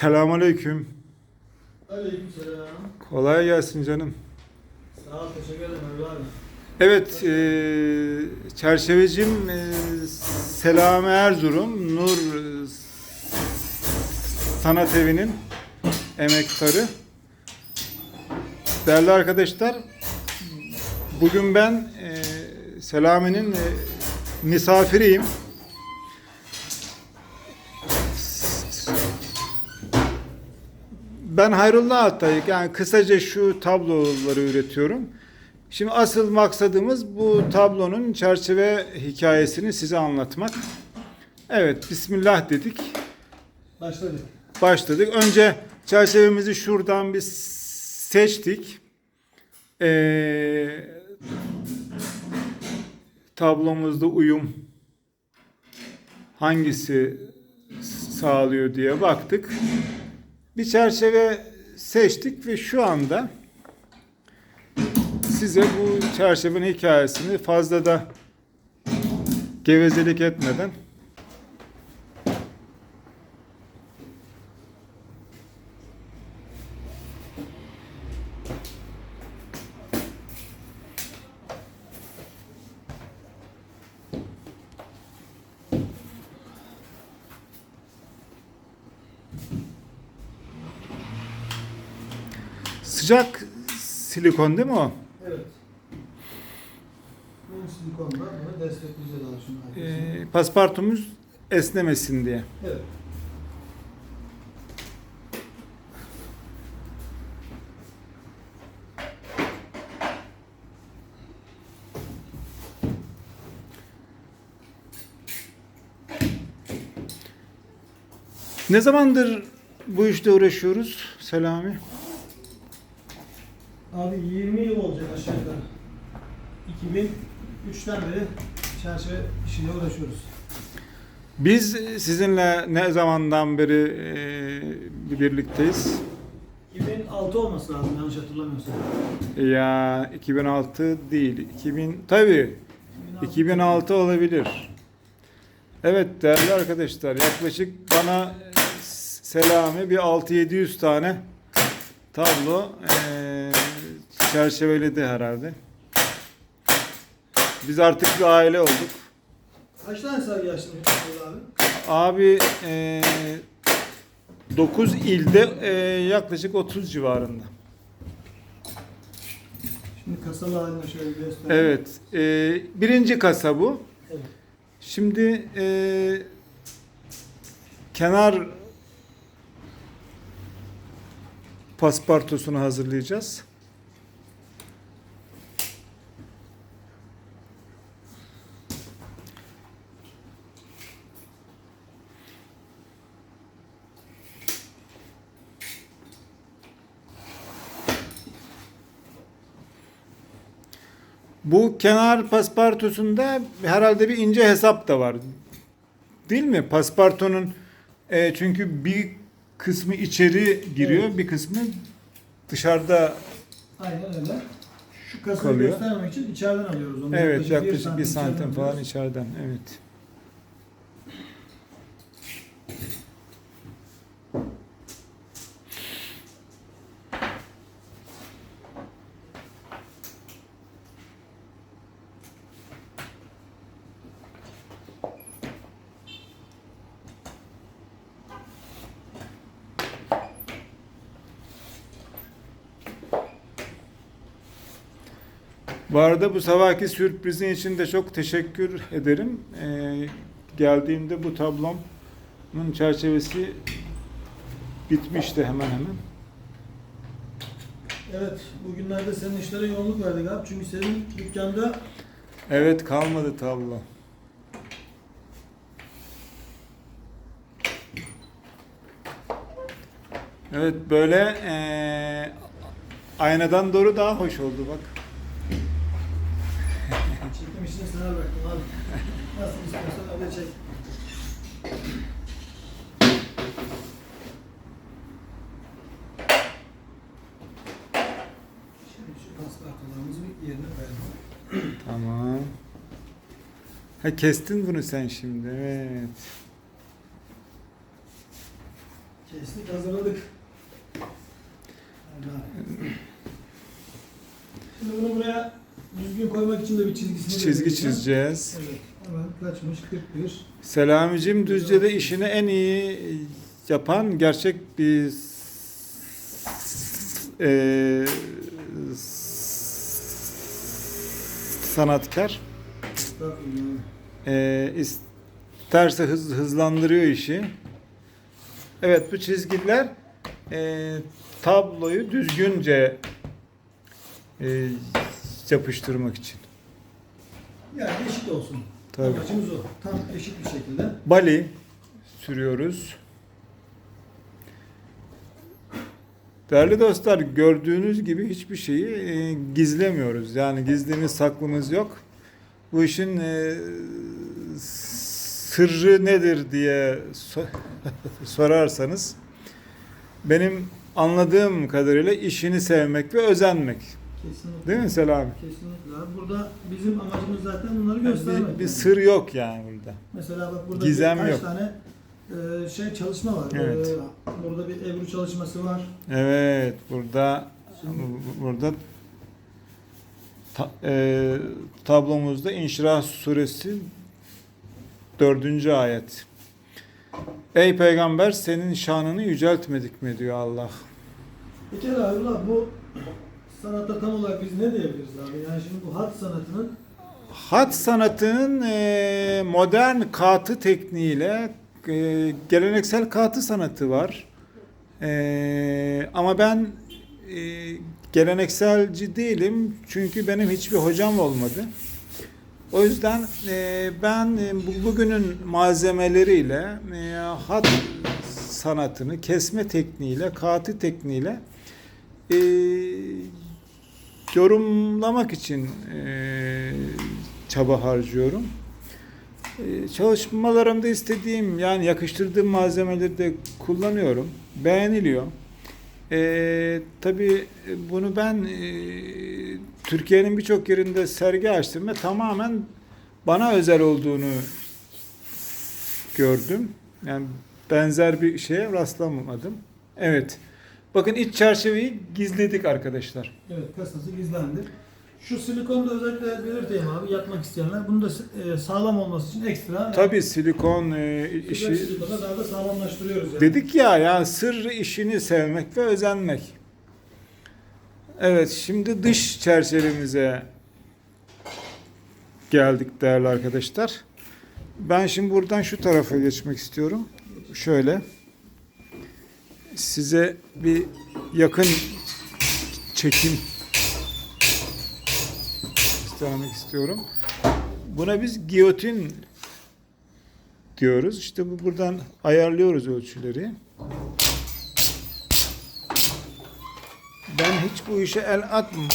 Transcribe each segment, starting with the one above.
Selamünaleyküm. Aleykümselam. Kolay gelsin canım. Sağ ol, teşekkür ederim Emre abi. Evet, e, çerçevecim e, Selami Erzurum, Nur e, Sanat Evi'nin emektarı. Değerli arkadaşlar, bugün ben e, Selami'nin e, misafiriyim. Ben Hayrullah Altay, yani kısaca şu tabloları üretiyorum. Şimdi asıl maksadımız bu tablonun çerçeve hikayesini size anlatmak. Evet, Bismillah dedik, Başladık. başladık. Önce çerçevemizi şuradan bir seçtik. Ee, tablomuzda uyum hangisi sağlıyor diye baktık. Bir çerçeve seçtik ve şu anda size bu çerçevenin hikayesini fazla da gevezelik etmeden sıcak silikon değil mi o? Evet. Bu silikonda bunu destekleyeceğiz abi şunu arkasına. Ee, paspartumuz esnemesin diye. Evet. Ne zamandır bu işte uğraşıyoruz Selami? Abi 20 yıl olacak aşağı yukarı. 2003'ten beri çerçeve işine uğraşıyoruz. Biz sizinle ne zamandan beri e, birlikteyiz? 2006 olması lazım yanlış hatırlamıyorsam. Ya 2006 değil, 2000 tabii 2006 olabilir. Evet değerli arkadaşlar yaklaşık bana Selami bir 6-700 tane tablo e, çerçeveledi herhalde. Biz artık bir aile olduk. Kaç tane sergi açtın abi? Abi e, 9 ilde e, yaklaşık 30 civarında. Şimdi kasalı halini şöyle bir göster. Evet. e, birinci kasa bu. Evet. Şimdi e, kenar paspartosunu hazırlayacağız. Bu kenar paspartosunda herhalde bir ince hesap da var. Değil mi? Paspartonun e, çünkü bir kısmı içeri giriyor, Evet. bir kısmı dışarıda. Aynen öyle. Şu kasayı Kalıyor. göstermemek için içeriden alıyoruz onu. Evet, bir yaklaşık bir santim içeriden falan alıyoruz. içeriden. Evet. Bu arada bu sabahki sürprizin için de çok teşekkür ederim. Ee, geldiğimde bu tablomun çerçevesi bitmişti hemen hemen. Evet, bugünlerde senin işlere yoğunluk verdik abi. Çünkü senin dükkanda Evet kalmadı tablo. Evet böyle eee, aynadan doğru daha hoş oldu bak. Sana bıraktım abi. Nasıl istiyorsan öyle çek. Şimdi şu paspartolarımızı bir yerine koyalım. Tamam. Ha kestin bunu sen şimdi. Evet. Kestik hazırladık. Aynen. Şimdi bunu buraya düzgün koymak için de bir çizgisini Çizgi belirleyeceğim. çizeceğiz. Evet. Hemen kaçmış 41. Selamicim Düzce'de işini en iyi yapan gerçek bir e, sanatkar. Estağfurullah. E, isterse hız, hızlandırıyor işi. Evet bu çizgiler e, tabloyu düzgünce e, yapıştırmak için. Yani eşit olsun. Tabii. Amacımız o. Tam eşit bir şekilde. Bali sürüyoruz. Değerli dostlar gördüğünüz gibi hiçbir şeyi e, gizlemiyoruz. Yani gizlimiz saklımız yok. Bu işin e, sırrı nedir diye so- sorarsanız benim anladığım kadarıyla işini sevmek ve özenmek. Kesinlikle. Değil mi Selami? Kesinlikle. abi. Burada bizim amacımız zaten bunları Bir, göstermek. bir yani. sır yok yani burada. Mesela bak burada Gizem birkaç yok. tane e, şey çalışma var. Evet. E, burada bir Ebru çalışması var. Evet, burada burada ta- e, tablomuzda İnşirah suresi 4. ayet. Ey peygamber senin şanını yüceltmedik mi diyor Allah. Bir kere abi ulan bu sanatta tam olarak biz ne diyebiliriz abi? Yani şimdi bu hat sanatının Hat sanatının e, modern katı tekniğiyle e, geleneksel katı sanatı var. E, ama ben e, gelenekselci değilim çünkü benim hiçbir hocam olmadı. O yüzden e, ben e, bu- bugünün malzemeleriyle e, hat sanatını kesme tekniğiyle, katı tekniğiyle e, yorumlamak için e, çaba harcıyorum. E, çalışmalarımda istediğim yani yakıştırdığım malzemeleri de kullanıyorum. Beğeniliyor. E, tabii bunu ben e, Türkiye'nin birçok yerinde sergi açtım ve tamamen bana özel olduğunu gördüm. Yani benzer bir şeye rastlamadım. Evet. Bakın iç çerçeveyi gizledik arkadaşlar. evet kasası gizlendi. Şu silikonu da özellikle belirteyim abi yapmak isteyenler. Bunu da e, sağlam olması için ekstra Tabii silikon e, işi silikonu daha da sağlamlaştırıyoruz yani. dedik ya yani sır işini sevmek ve özenmek. Evet şimdi dış çerçevemize geldik değerli arkadaşlar. Ben şimdi buradan şu tarafa geçmek istiyorum. Şöyle size bir yakın çekim göstermek istiyorum. Buna biz giyotin diyoruz. İşte bu buradan ayarlıyoruz ölçüleri. Ben hiç bu işe el atmadım.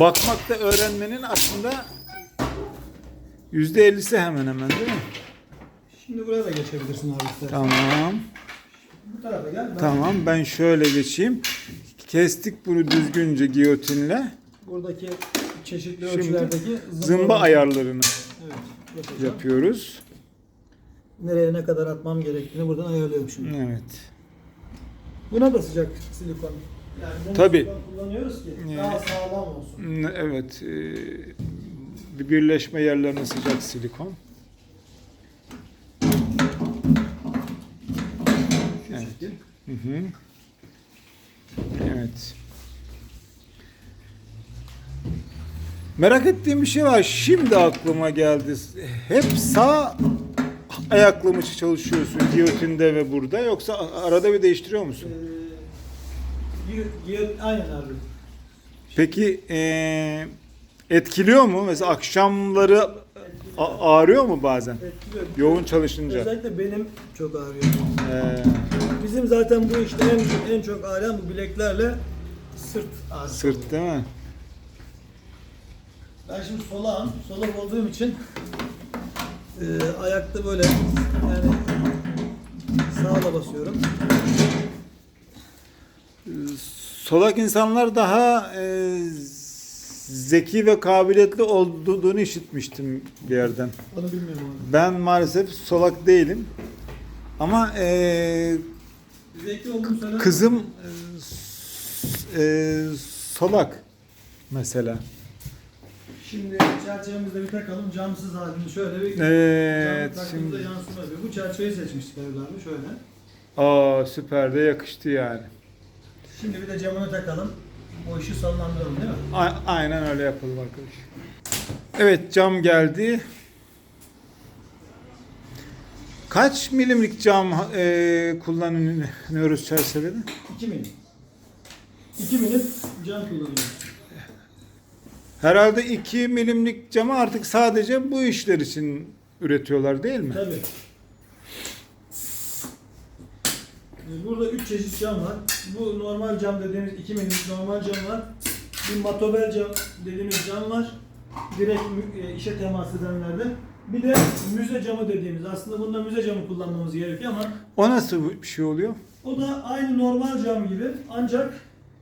Bakmak da öğrenmenin aslında yüzde ellisi hemen hemen değil mi? Şimdi buraya da geçebilirsin abi istersen. Tamam. Bu tarafa gel. Ben Tamam ben şöyle geçeyim. Kestik bunu düzgünce giyotinle. Buradaki çeşitli Şimdi ölçülerdeki Zımba ayarlarını Evet, yapacağım. yapıyoruz. Nereye ne kadar atmam gerektiğini buradan ayarlıyorum şimdi. Evet. Buna da sıcak silikon. Yani bunu Tabii. silikon kullanıyoruz ki Evet. daha sağlam olsun. Evet. e, Bir birleşme yerlerine sıcak silikon. Evet. şekil. Hı hı. Evet. Merak ettiğim bir şey var. Şimdi aklıma geldi. Hep sağ ayaklı mı çalışıyorsun giyotinde ve burada yoksa arada bir değiştiriyor musun? Ee, aynen abi. Peki eee, etkiliyor mu? Mesela akşamları a- ağrıyor mu bazen? Etkiliyor. Yoğun çalışınca. Özellikle benim çok ağrıyor. Eee, Bizim zaten bu işte en, en çok ağrıyan bu bileklerle sırt ağrısı. sırt değil mi? Ben şimdi solağım. Solak olduğum için e, ayakta böyle yani sağla basıyorum. Solak insanlar daha eee, zeki ve kabiliyetli olduğunu işitmiştim bir yerden. Onu bilmiyorum abi. Ben maalesef solak değilim. Ama söyler kızım eee, solak mesela. Şimdi çerçevemizde bir takalım camsız halini şöyle bir Evet şimdi yansıma yapıyor. Bu çerçeveyi seçmiştik abi şöyle. aa süper de yakıştı yani. Şimdi bir de camını takalım. O işi sonlandıralım değil mi? A- aynen öyle yapalım arkadaş. Evet cam geldi. Kaç milimlik cam eee kullanıyoruz çerçevede? 2 milim. 2 milim cam kullanıyoruz. Herhalde 2 milimlik camı artık sadece bu işler için üretiyorlar değil mi? Tabii. Ee, Burada 3 çeşit cam var. Bu normal cam dediğimiz 2 milim normal cam var. Bir matobel cam dediğimiz cam var. Direkt e, işe temas edenlerde. Bir de müze camı dediğimiz. Aslında bunda müze camı kullanmamız gerekiyor ama O nasıl bir şey oluyor? o da aynı normal cam gibi ancak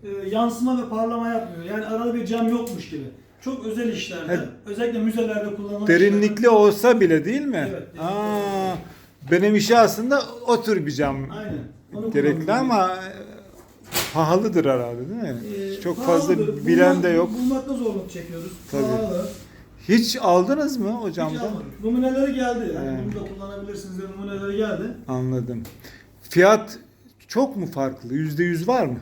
e, yansıma ve parlama yapmıyor. Yani arada bir cam yokmuş gibi. Çok özel işlerde, Evet. özellikle müzelerde kullanılan Derinlikli işlerde- olsa bile değil mi? Evet, Aa, benim işi aslında o tür bir cam Aynen. Onu gerekli ama pahalıdır herhalde değil mi? Ee, Çok pahalıdır. fazla bilen de yok. Bulmakta zorluk çekiyoruz. Tabii. Pahalı. Hiç aldınız mı o Hiç almadık. Numuneleri geldi. Yani Evet. bunu da kullanabilirsiniz diye numuneleri geldi. Anladım. Fiyat çok mu farklı? Yüzde yüz var mı?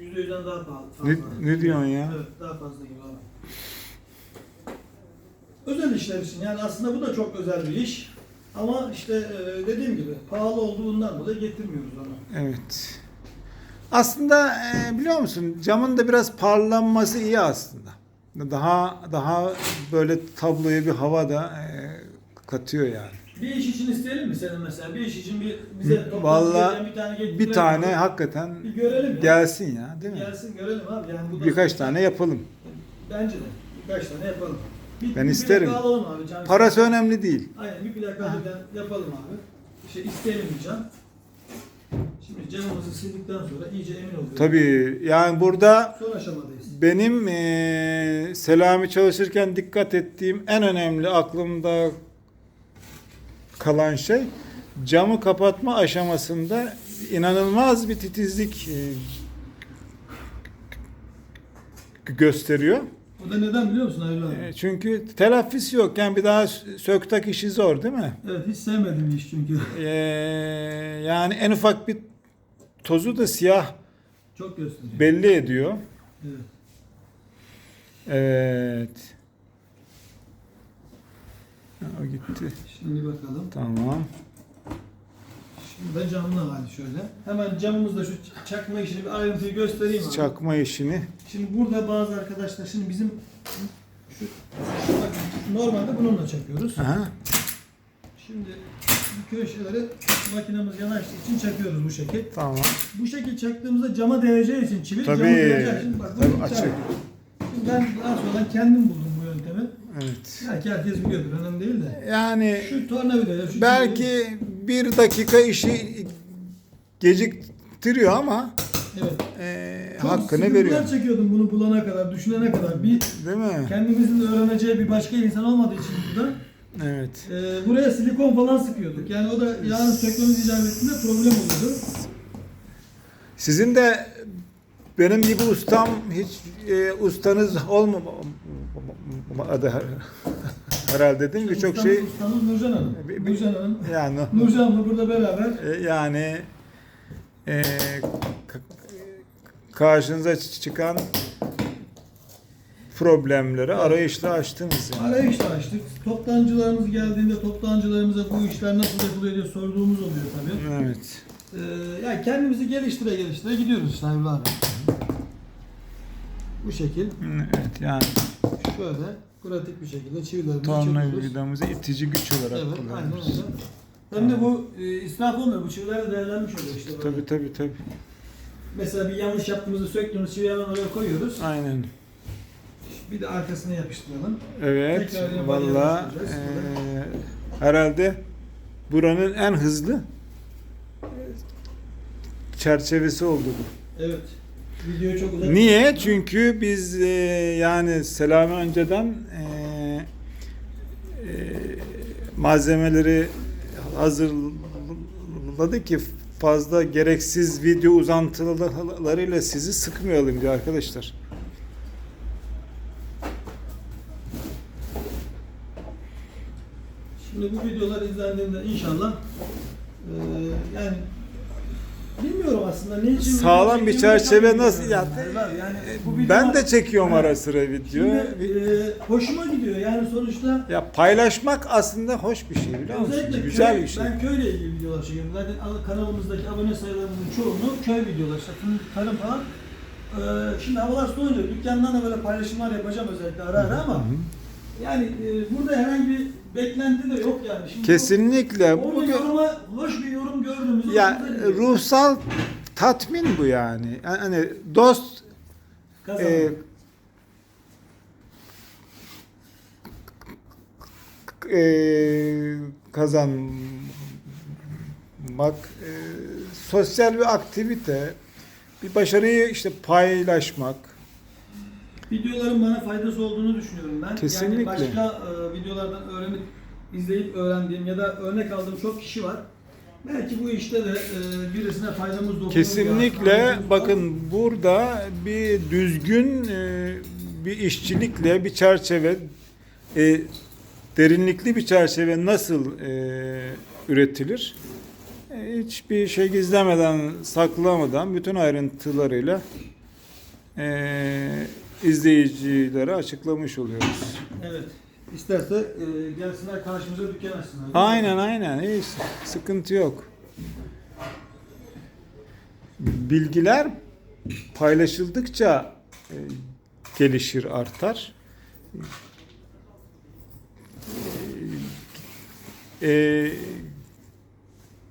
Ee, %100'den daha pahalı. Ne, ne diyorsun ya? Evet, daha fazla gibi abi. Özel işler için. Yani aslında bu da çok özel bir iş. Ama işte e, dediğim gibi pahalı olduğundan dolayı getirmiyoruz onu. Evet. Aslında e, biliyor musun camın da biraz parlanması iyi aslında. Daha daha böyle tabloya bir hava da e, katıyor yani. Bir iş için isteyelim mi senin mesela? Bir iş için bir bize Vallahi bir tane. Bir tane hakikaten bir görelim ya. gelsin ya değil mi? Gelsin görelim abi. Yani bu Birkaç tane yapalım. Bence de. Birkaç tane yapalım. Bir, Ben bir isterim. plaka alalım abi. Can Parası önemli değil. Aynen bir plaka birden yapalım abi. İşte isteyelim can. Şimdi camımızı sildikten sonra iyice emin oluyoruz. Tabii yani burada Son aşamadayız. benim e, Selami çalışırken dikkat ettiğim en önemli aklımda kalan şey camı kapatma aşamasında inanılmaz bir titizlik e, gösteriyor. O da neden biliyor musun Halil abi? E, Çünkü telafisi yok. Yani bir daha sö- söktak işi zor değil mi? Evet hiç sevmediğim bir iş çünkü. E, yani en ufak bir tozu da siyah Çok gösteriyor. belli ediyor. Evet. Evet. Ha, O gitti. Şimdi bakalım. Tamam. Şimdi de camlı hali şöyle. Hemen camımızda şu çakma işini bir ayrıntıyı göstereyim abi. Çakma işini. Şimdi burada bazı arkadaşlar şimdi bizim şu, şu bak, normalde bununla çakıyoruz. Aha. Şimdi bu köşeleri makinemiz yanaştığı için çakıyoruz bu şekil. Tamam. Bu şekil çaktığımızda cama değeceği için çivi Tabii. cama değecek. Şimdi bak Tabii açık. Şimdi ben daha sonra kendim buldum bu yöntemi. Evet. Belki herkes biliyordur önemli değil de. Yani Şu tornavidayla şu belki bir dakika işi geciktiriyor ama evet. e, Çok hakkını veriyor. çekiyordum bunu bulana kadar, düşünene kadar. Bir Değil mi? kendimizin öğreneceği bir başka insan olmadığı için burada Evet. e, buraya silikon falan sıkıyorduk. Yani o da yarın sökmemiz icap ettiğinde problem oluyordu. Sizin de benim gibi ustam hiç e, ustanız olmamadı herhalde değil mi? Ustamız- şey Ustamız Nurcan Hanım. Nurcan Hanım. yani Nurcan Hanım'la burada beraber E, yani e, karşınıza çıkan problemleri arayışla açtınız yani. arayışla açtık. Toptancılarımız geldiğinde toptancılarımıza bu işler nasıl yapılıyor diye sorduğumuz oluyor tabii. Evet. Ee, yani kendimizi geliştire geliştire gidiyoruz abi. Bu şekil Evet yani şöyle pratik bir şekilde çivilerimizi çekiyoruz. tornavidamızı itici güç olarak Evet aynen kullanıyoruz. öyle. Hem de bu e, israf olmuyor. Bu çiviler de değerlenmiş oluyor işte. böyle. Tabii tabii tabii. Mesela bir yanlış yaptığımızı söktüğümüz çiviyi hemen oraya koyuyoruz. Aynen. Bir de arkasına yapıştıralım. Evet. Tekrar Valla yapıştıracağız. eee, herhalde buranın en hızlı çerçevesi oldu bu. Evet. Videoyu çok uzak. Niye? Çünkü biz e, yani Selami önceden e, e, malzemeleri hazırladı ki fazla gereksiz video uzantılarıyla sizi sıkmayalım diye arkadaşlar. Şimdi bu videolar izlendiğinde inşallah eee, yani bilmiyorum aslında ne için Sağlam bir çerçeve nasıl- ya- abi, yani bu videolar- Ben de çekiyorum Evet. ara sıra video. Şimdi eee, hoşuma gidiyor yani sonuçta Ya paylaşmak aslında hoş bir şey biliyor musun? Güzel köy, bir şey. ben köyle ilgili videolar çekiyorum. Zaten al- kanalımızdaki abone sayılarımızın çoğunu köy videoları, işte tarım falan. Eee, şimdi havalar soğuyunca dükkandan da böyle paylaşımlar yapacağım özellikle ara ara ama yani eee, burada herhangi bir beklenti de yok yani. Şimdi Kesinlikle. O Bu yoruma, hoş bir yorum gördüğümüzde ya ruhsal tatmin bu yani. Hani dost Kazanmak. e, e, kazanmak, e, sosyal bir aktivite, bir başarıyı işte paylaşmak. Videoların bana faydası olduğunu düşünüyorum ben. Kesinlikle. Yani başka e, videolardan öğrenip, izleyip öğrendiğim ya da örnek aldığım çok kişi var. Belki bu işte de e, birisine faydamız dokunur. Kesinlikle bakın burada bir düzgün e, bir işçilikle bir çerçeve e, derinlikli bir çerçeve nasıl e, üretilir? E, hiçbir şey gizlemeden, saklamadan bütün ayrıntılarıyla e, izleyicilere açıklamış oluyoruz. Evet. İsterse e, gelsinler karşımıza dükkan açsınlar. Aynen aynen hiç sıkıntı yok. Bilgiler paylaşıldıkça e, gelişir, artar. E,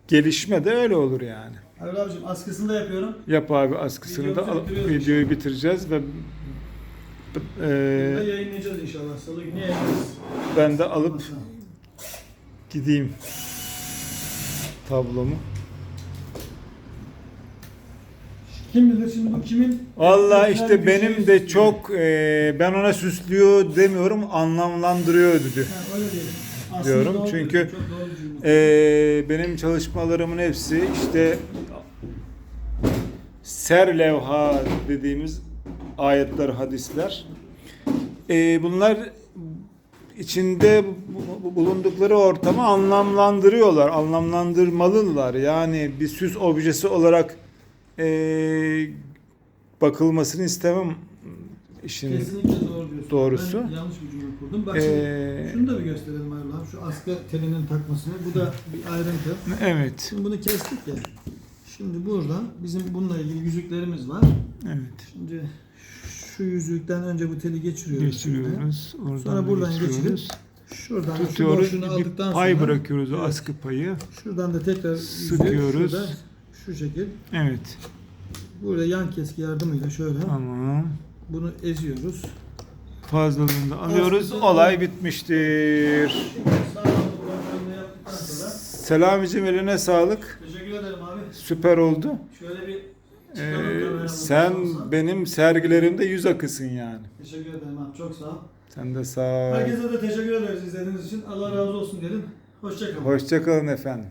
gelişme de öyle olur yani. Erol abicim askısını da yapıyorum. Yap abi askısını da al- Videomuzu bitiriyoruz videoyu bitireceğiz ve Bunu da yayınlayacağız inşallah. Salı günü yayınlayacağız. ben de alıp gideyim tablomu. Kim bilir şimdi bu kimin? Güzel işte benim şey de çok e, ben ona süslüyor demiyorum anlamlandırıyor dedi. Ha, öyle diyelim. Aslında Diyorum doğru çünkü, diyorsun, çok doğru bir cümle. E, benim çalışmalarımın hepsi işte ser levha dediğimiz ayetler, hadisler. E, bunlar içinde bu- bu- bulundukları ortamı anlamlandırıyorlar, anlamlandırmalılar. Yani bir süs objesi olarak e, bakılmasını istemem işin. Kesinlikle doğru diyorsun. Doğrusu. Ben yanlış bir cümle kurdum. Bak Ee, şimdi şunu da bir gösterelim abi. Şu askı telinin takmasını. Bu da bir ayrıntı. Evet, Şimdi bunu kestik ya. Şimdi burada bizim bununla ilgili yüzüklerimiz var. evet. Şimdi şu yüzükten önce bu teli geçiriyoruz. Geçiriyoruz. Oradan Sonra da buradan geçiriyoruz. Şuradan şu Tutuyoruz. Bir aldıktan pay sonra bırakıyoruz Evet. askı payı. şuradan da tekrar Sıkıyoruz. şurada şu şekil. Evet. Burada yan keski yardımıyla şöyle Tamam. bunu eziyoruz. Fazlalığını da alıyoruz. Aslında- Olay bitmiştir. Şimdi yaptıktan sonra Selamicim eline sağlık. teşekkür ederim abi. Süper oldu. Şöyle bir Ee, sen benim sergilerimde yüz akısın yani. Teşekkür ederim abi. Çok sağ ol. Sen de sağ ol. Herkese de teşekkür ederiz izlediğiniz için. Allah razı olsun dedim. Hoşçakalın. Hoşçakalın efendim.